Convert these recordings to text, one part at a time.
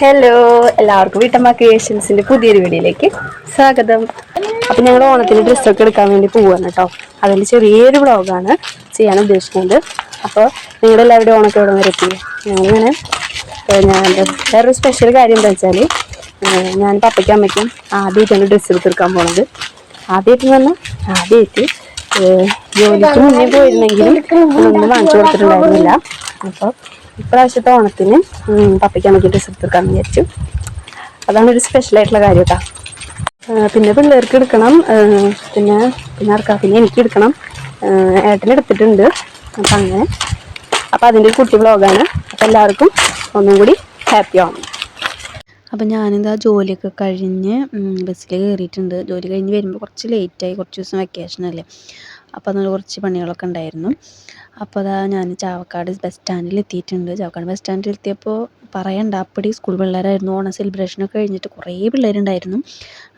Hello എല്ലാവർക്കും വീട്ടമ്മ ക്രിയേഷൻസിന്റെ പുതിയൊരു വീഡിയോയിലേക്ക് സ്വാഗതം. അപ്പൊ ഞങ്ങൾ ഓണത്തിന് ഡ്രസ്സൊക്കെ എടുക്കാൻ വേണ്ടി പോവാണ് കേട്ടോ അതിൽ ചെറിയൊരു വ്ളോഗാണ് ചെയ്യാൻ ഉദ്ദേശിക്കുന്നത്. അപ്പോൾ നിങ്ങളുടെ എല്ലാവരുടെ ഓണൊക്കെ ഇവിടെ വരെ എത്തി? ഞങ്ങളിങ്ങനെ ഞാൻ വേറൊരു സ്പെഷ്യൽ കാര്യം എന്താ വെച്ചാൽ ഞാൻ പപ്പയ്ക്കും അമ്മയ്ക്കും ആദ്യമായിട്ടാണ് ഡ്രസ്സ് എടുത്തെടുക്കാൻ പോണത്. ആദ്യമായിട്ട് പറഞ്ഞാൽ ആദ്യമായിട്ട് ജോലിക്ക് മുന്നേ പോയിരുന്നെങ്കിലും ഒന്നും വാങ്ങിച്ചു കൊടുത്തിട്ടുണ്ടായിരുന്നില്ല. അപ്പോൾ ഇപ്രാവശ്യത്തെ ഓണത്തിന് പപ്പയ്ക്ക് അമ്മയ്ക്ക് ഡ്രസ്സ് എടുത്തെടുക്കാമെന്ന് വിചാരിച്ചു. അതാണ് ഒരു സ്പെഷ്യൽ ആയിട്ടുള്ള കാര്യം കേട്ടോ പിന്നെ പിള്ളേർക്ക് എടുക്കണം പിന്നെ പിന്നെ ആർക്കാ പിന്നെ എനിക്ക് എടുക്കണം. ഏട്ടൻ എടുത്തിട്ടുണ്ട് അപ്പം അങ്ങനെ. അപ്പം അതിന്റെ ഒരു കുട്ടി വ്ളോഗാണ് അപ്പം എല്ലാവർക്കും ഒന്നും കൂടി ഹാപ്പി ആവണം. അപ്പം ഞാനിതാ ജോലിയൊക്കെ കഴിഞ്ഞ് ബസ്സിൽ കയറിയിട്ടുണ്ട് ജോലി കഴിഞ്ഞ് വരുമ്പോൾ കുറച്ച് ലേറ്റായി കുറച്ച് ദിവസം വെക്കേഷനല്ലേ അപ്പോൾ അതിന് കുറച്ച് പണികളൊക്കെ ഉണ്ടായിരുന്നു. അപ്പോൾ അതാ ഞാൻ ചാവക്കാട് ബസ് സ്റ്റാൻഡിൽ എത്തിയിട്ടുണ്ട്. ചാവക്കാട് ബസ് സ്റ്റാൻഡിൽ എത്തിയപ്പോൾ പറയണ്ട അപ്പടി സ്കൂൾ പിള്ളേരായിരുന്നു. ഓണം സെലിബ്രേഷനൊക്കെ കഴിഞ്ഞിട്ട് കുറേ പിള്ളേരുണ്ടായിരുന്നു.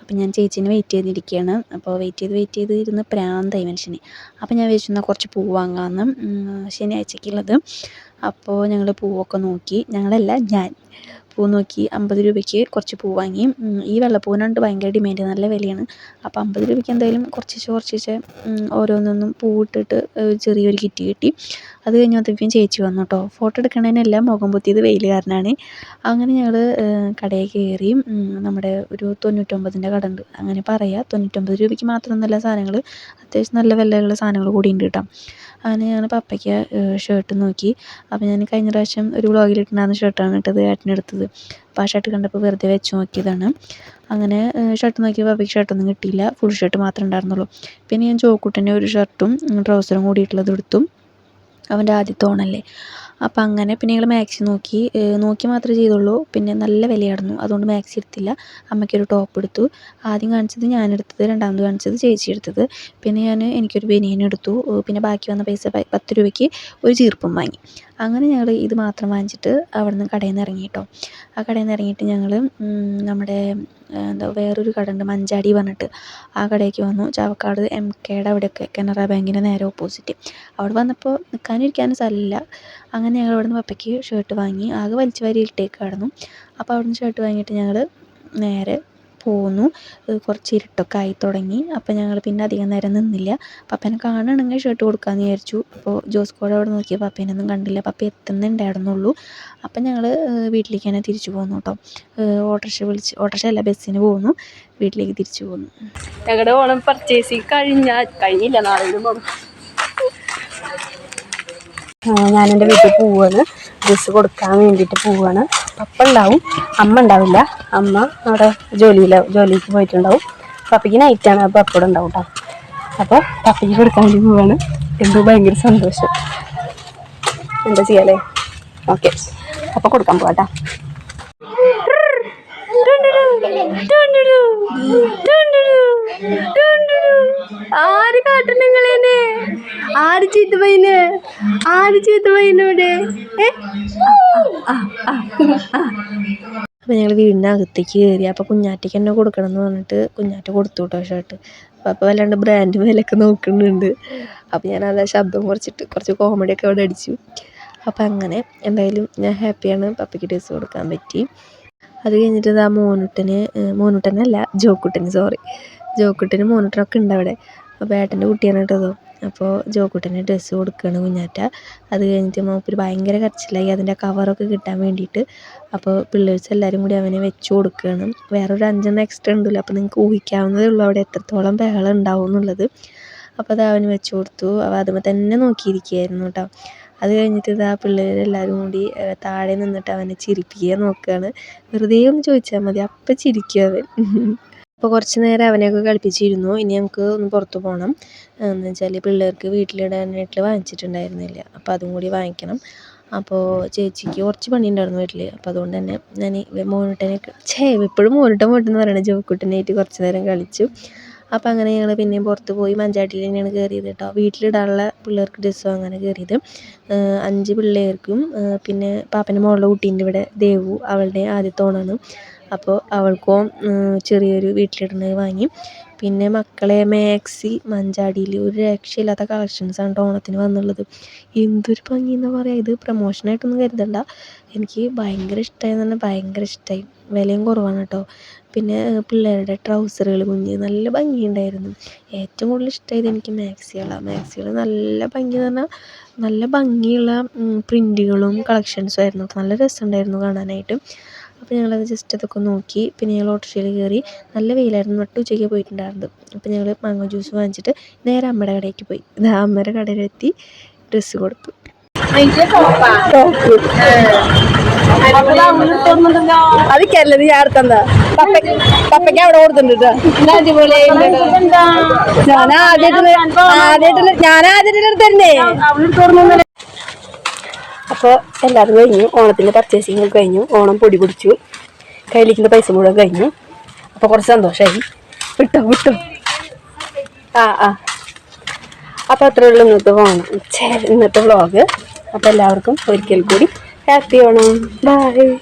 അപ്പം ഞാൻ ചേച്ചീനെ വെയിറ്റ് ചെയ്തിരിക്കുകയാണ് അപ്പോൾ വെയിറ്റ് ചെയ്ത് വെയിറ്റ് ചെയ്ത് ഇരുന്ന് പ്രാന്തായി മനുഷ്യന്. അപ്പോൾ ഞാൻ വിചാരിച്ചു എന്നാൽ കുറച്ച് പൂ വാങ്ങാമെന്ന് ശനിയാഴ്ചക്കുള്ളത് അപ്പോൾ ഞങ്ങൾ പൂവൊക്കെ നോക്കി. ഞങ്ങളല്ല ഞാൻ. പൂ നോക്കി അമ്പത് രൂപയ്ക്ക് കുറച്ച് പൂ വാങ്ങി. ഈ വെള്ളപ്പൂവിനുണ്ട് ഭയങ്കര ഡിമാൻഡ് നല്ല വിലയാണ്. അപ്പോൾ അമ്പത് രൂപയ്ക്ക് എന്തായാലും കുറച്ച് കുറച്ച് ഓരോന്നൊന്നും പൂവിട്ടിട്ട് ചെറിയൊരു കിറ്റ് കിട്ടി. അത് കഴിഞ്ഞപ്പോഴത്തേക്കും ചേച്ചി വന്നു കേട്ടോ ഫോട്ടോ എടുക്കണതിനെല്ലാം മുഖം പൊത്തിയത് വെയിൽ കാരണമാണ് അങ്ങനെ ഞങ്ങൾ കടയിൽ കയറി നമ്മുടെ ഒരു തൊണ്ണൂറ്റൊമ്പതിന്റെ കട ഉണ്ട് അങ്ങനെ പറയാം തൊണ്ണൂറ്റൊമ്പത് രൂപയ്ക്ക് മാത്രം നല്ല സാധനങ്ങൾ അത്യാവശ്യം നല്ല വിലയുള്ള സാധനങ്ങൾ കൂടി ഉണ്ട് കേട്ടോ അങ്ങനെ ഞാൻ പപ്പയ്ക്ക് ഷർട്ട് നോക്കി. അപ്പോൾ ഞാൻ കഴിഞ്ഞ പ്രാവശ്യം ഒരു വ്ളോഗിൽ ഇട്ടുണ്ടായിരുന്ന ഷർട്ടാണ് ഇട്ടത് ഏട്ടനെടുത്തത് അപ്പോൾ ആ ഷർട്ട് കണ്ടപ്പോൾ വെറുതെ വെച്ച് നോക്കിയതാണ്. അങ്ങനെ ഷർട്ട് നോക്കിയപ്പോൾ അവയ്ക്ക് ഷർട്ടൊന്നും കിട്ടിയില്ല. ഫുൾ ഷർട്ട് മാത്രമേ ഉണ്ടായിരുന്നുള്ളൂ. പിന്നെ ഞാൻ ചോക്കുട്ടന്റെ ഒരു ഷർട്ടും ട്രൗസറും കൂടിയിട്ടുള്ളത് എടുത്തു. അവന്റെ ആദ്യത്തെ ഓണല്ലേ അപ്പം അങ്ങനെ പിന്നെ ഞങ്ങൾ മാക്സി നോക്കി. നോക്കി മാത്രമേ ചെയ്തുള്ളൂ. പിന്നെ നല്ല വിലയായിരുന്നു. അതുകൊണ്ട് മാക്സി എടുത്തില്ല. അമ്മയ്ക്കൊരു ടോപ്പ് എടുത്തു. ആദ്യം കാണിച്ചത് ഞാൻ എടുത്തത് രണ്ടാമത് കാണിച്ചത് ചേച്ചി എടുത്തത്. പിന്നെ ഞാൻ എനിക്കൊരു ബനിയൻ എടുത്തു. പിന്നെ ബാക്കി വന്ന പൈസ പത്ത് രൂപയ്ക്ക് ഒരു ചീർപ്പും വാങ്ങി. അങ്ങനെ ഞങ്ങൾ ഇത് മാത്രം വാങ്ങിച്ചിട്ട് അവിടെ നിന്ന് കടയിൽ നിന്ന് ഇറങ്ങി കേട്ടോ ആ കടയിൽ നിന്ന് ഇറങ്ങിയിട്ട് ഞങ്ങൾ നമ്മുടെ എന്താ വേറൊരു കട ഉണ്ട് മഞ്ചാടി പറഞ്ഞിട്ട്. ആ കടയ്ക്ക് വന്നു. ചാവക്കാട് എം കെയുടെ അവിടെയൊക്കെ കനറ ബാങ്കിന്റെ നേരെ ഓപ്പോസിറ്റ് അവിടെ വന്നപ്പോൾ നിൽക്കാനും ഇരിക്കാനും സ്ഥലമില്ല. അങ്ങനെ ഞങ്ങൾ അവിടെ നിന്ന് പപ്പയ്ക്ക് ഷർട്ട് വാങ്ങി. ആകെ വലിച്ചു വാരി ഇട്ടേക്കായിരുന്നു. അപ്പോൾ അവിടെ നിന്ന് ഷർട്ട് വാങ്ങിയിട്ട് ഞങ്ങൾ നേരെ പോന്നു. കുറച്ച് ഇരുട്ടൊക്കെ ആയി തുടങ്ങി. അപ്പോൾ ഞങ്ങൾ പിന്നെ അധികം നേരം നിന്നില്ല. പപ്പേനെ കാണണമെങ്കിൽ ഷർട്ട് കൊടുക്കാമെന്ന് വിചാരിച്ചു. അപ്പോൾ ജോസ്കോടെ അവിടെ നോക്കിയ പപ്പേനൊന്നും കണ്ടില്ല. പപ്പ എത്തുന്നുണ്ടായിരുന്നുള്ളൂ. അപ്പം ഞങ്ങൾ വീട്ടിലേക്ക് തന്നെ തിരിച്ചു പോന്നു കേട്ടോ. ഓട്ടോറിക്ഷ വിളിച്ച് ഓട്ടോറിക്ഷ അല്ല ബസ്സിന് പോന്നു. വീട്ടിലേക്ക് തിരിച്ചു പോന്നു. ഞങ്ങളുടെ ഓണം പർച്ചേസിങ് കഴിഞ്ഞ കഴിഞ്ഞില്ല നാളെ ഞാൻ എന്റെ വീട്ടിൽ പോവാണ്. ഡ്രസ്സ് കൊടുക്കാൻ വേണ്ടിയിട്ട് പോവാണ്. പപ്പ ഉണ്ടാവും. അമ്മ ഉണ്ടാവില്ല. അമ്മ അവിടെ ജോലിയില ജോലിക്ക് പോയിട്ടുണ്ടാവും. പപ്പയ്ക്ക് നൈറ്റാണ് അപ്പോൾ ഉണ്ടാവും കേട്ടോ അപ്പോൾ പപ്പയ്ക്ക് കൊടുക്കാൻ വേണ്ടി പോവാണ്. എന്തോ ഭയങ്കര സന്തോഷം. എന്താ ചെയ്യാലേ? ഓക്കെ അപ്പോൾ കൊടുക്കാൻ പോവാട്ടാ ആര് കാട്ടും നിങ്ങളേനെ? ആര് ചീത്ത ആര് ചീത്ത അപ്പോൾ ഞങ്ങൾ വീടിന്റെ അകത്തേക്ക് കയറി അപ്പോൾ കുഞ്ഞാറ്റയ്ക്ക് എന്നെ കൊടുക്കണം എന്ന് പറഞ്ഞിട്ട് കുഞ്ഞാറ്റ കൊടുത്തു കേട്ടോ ഷർട്ട്. അപ്പോൾ അപ്പോൾ വല്ലാണ്ട് ബ്രാൻഡ് വിലയൊക്കെ നോക്കുന്നുണ്ട്. അപ്പോൾ ഞാൻ അത് ശബ്ദം കുറച്ചിട്ട് കുറച്ച് കോമഡി ഒക്കെ അവിടെ അടിച്ചു. അപ്പോൾ അങ്ങനെ എന്തായാലും ഞാൻ ഹാപ്പിയാണ് പപ്പയ്ക്ക് ഡ്രസ്സ് കൊടുക്കാൻ പറ്റി. അത് കഴിഞ്ഞിട്ട് ആ മോനുട്ടന് മോനുട്ടനല്ല ജോക്കുട്ടന് സോറി ജോക്കുട്ടന് മോനുട്ടനൊക്കെ ഉണ്ട് അവിടെ. അപ്പോൾ ഏട്ടന്റെ കുട്ടിയാണ് കേട്ടോ അപ്പോൾ ജോക്കുട്ടന് ഡ്രസ്സ് കൊടുക്കുകയാണ് കുഞ്ഞാറ്റ. അത് കഴിഞ്ഞിട്ട് മൂപ്പര് ഭയങ്കര കരച്ചിലായി. അതിന്റെ കവറൊക്കെ കിട്ടാൻ വേണ്ടിയിട്ട്. അപ്പോൾ പിള്ളേഴ്സ് എല്ലാവരും കൂടി അവനെ വെച്ച് കൊടുക്കുകയാണ് വേറൊരു അഞ്ചെണ്ണം എക്സ്ട്രാ ഉണ്ടല്ലോ. അപ്പോൾ നിങ്ങൾക്ക് ഊഹിക്കാവുന്നതേ ഉള്ളൂ അവിടെ എത്രത്തോളം ബഹളം ഉണ്ടാവും എന്നുള്ളത്. അപ്പോൾ അത് അവന് വെച്ച് കൊടുത്തു. അവ അതുമ്പോൾ തന്നെ നോക്കിയിരിക്കുകയായിരുന്നു കേട്ടോ. അത് കഴിഞ്ഞിട്ട് ഇതാ പിള്ളേരെല്ലാവരും കൂടി താഴെ നിന്നിട്ട് അവനെ ചിരിപ്പിക്കാൻ നോക്കുകയാണ് വെറുതെ ഒന്ന് ചോദിച്ചാൽ മതി. അപ്പം ചിരിക്കും അവൻ. അപ്പോൾ കുറച്ച് നേരം അവനെയൊക്കെ കളിപ്പിച്ചിരുന്നു. ഇനി നമുക്ക് ഒന്ന് പുറത്ത് പോകണം എന്ന് വെച്ചാൽ പിള്ളേർക്ക് വീട്ടിലിടാനായിട്ട് വാങ്ങിച്ചിട്ടുണ്ടായിരുന്നില്ല. അപ്പോൾ അതും കൂടി വാങ്ങിക്കണം. അപ്പോൾ ചേച്ചിക്ക് കുറച്ച് പണി ഉണ്ടായിരുന്നു വീട്ടിൽ അപ്പോൾ അതുകൊണ്ട് തന്നെ ഞാൻ മോനുട്ടനെ ഛേ എപ്പോഴും മോനുട്ടൻ മോട്ടെന്ന് പറയണത് ജോക്കുട്ടനായിട്ട് കുറച്ച് നേരം കളിച്ചു. അപ്പോൾ അങ്ങനെ ഞങ്ങൾ പിന്നെയും പുറത്ത് പോയി മഞ്ചാട്ടിൽ തന്നെയാണ് കയറിയത് കേട്ടോ വീട്ടിലിടാനുള്ള പിള്ളേർക്ക് ഡ്രസ്സും അങ്ങനെ കയറിയത് അഞ്ച് പിള്ളേർക്കും പിന്നെ പാപ്പന്റെ മോളുടെ കുട്ടീന്റെ ഇവിടെ ദേവു അവളുടെ ആദ്യത്തെ ഓണമാണ് അപ്പോൾ അവൾക്കും ചെറിയൊരു വീട്ടിലിടുന്നത് വാങ്ങി. പിന്നെ മക്കളെ മാക്സി മഞ്ചാടിയിൽ ഒരു രക്ഷയില്ലാത്ത കളക്ഷൻസാണ് കേട്ടോ ഓണത്തിന് വന്നുള്ളത്. എന്തൊരു ഭംഗി എന്ന് പറയുക ഇത് പ്രൊമോഷനായിട്ടൊന്നും കരുതണ്ട. എനിക്ക് ഭയങ്കര ഇഷ്ടമായി എന്ന് പറഞ്ഞാൽ ഭയങ്കര ഇഷ്ടമായി വിലയും കുറവാണ് കേട്ടോ. പിന്നെ പിള്ളേരുടെ ട്രൗസറുകൾ കുഞ്ഞ് നല്ല ഭംഗിയുണ്ടായിരുന്നു. ഏറ്റവും കൂടുതൽ ഇഷ്ടമായത് എനിക്ക് മാക്സികളാണ് മാക്സികൾ നല്ല ഭംഗി എന്ന് പറഞ്ഞാൽ നല്ല ഭംഗിയുള്ള പ്രിന്റുകളും കളക്ഷൻസും ആയിരുന്നു. നല്ല രസമുണ്ടായിരുന്നു കാണാനായിട്ട്. അപ്പോൾ ഞങ്ങളത് ജസ്റ്റ് അതൊക്കെ നോക്കി. പിന്നെ ഞങ്ങൾ ഓട്ടോറിക്ഷയിൽ കയറി നല്ല വെയിലായിരുന്നു. നട്ട് ഉച്ചയ്ക്ക് പോയിട്ടുണ്ടായിരുന്നത്. അപ്പോൾ ഞങ്ങൾ മാങ്ങോ ജ്യൂസ് വാങ്ങിച്ചിട്ട് നേരെ അമ്മയുടെ കടയിലേക്ക് പോയി. ഇത് അമ്മയുടെ കടയിലെത്തി ഡ്രസ്സ് കൊടുത്തു. അതിക്കല്ലത് ഞാൻ പപ്പ പപ്പയ്ക്ക് അവിടെ കൊടുത്തിട്ടുണ്ട് ഞാൻ ആദ്യമായിട്ട് ആദ്യമായിട്ട് ഞാൻ ആദ്യമായിട്ട് എടുത്തരുന്നേ അപ്പോൾ എല്ലാവരും കഴിഞ്ഞു. ഓണത്തിന്റെ പർച്ചേസിങ് കഴിഞ്ഞു. ഓണം പൊടി പിടിച്ചു. കയ്യിലിരിക്കുന്ന പൈസ മുഴുവൻ കഴിഞ്ഞു. അപ്പോൾ കുറച്ച് സന്തോഷമായി വിട്ടോ വിട്ടോ. ആ ആ. അപ്പോൾ അത്രേ ഉള്ളൂ ഇന്നത്തെ ഓണം. ഇന്നത്തെ വ്ളോഗ് അപ്പോൾ എല്ലാവർക്കും ഒരിക്കൽ കൂടി ഹാപ്പി ഓണം. ബൈ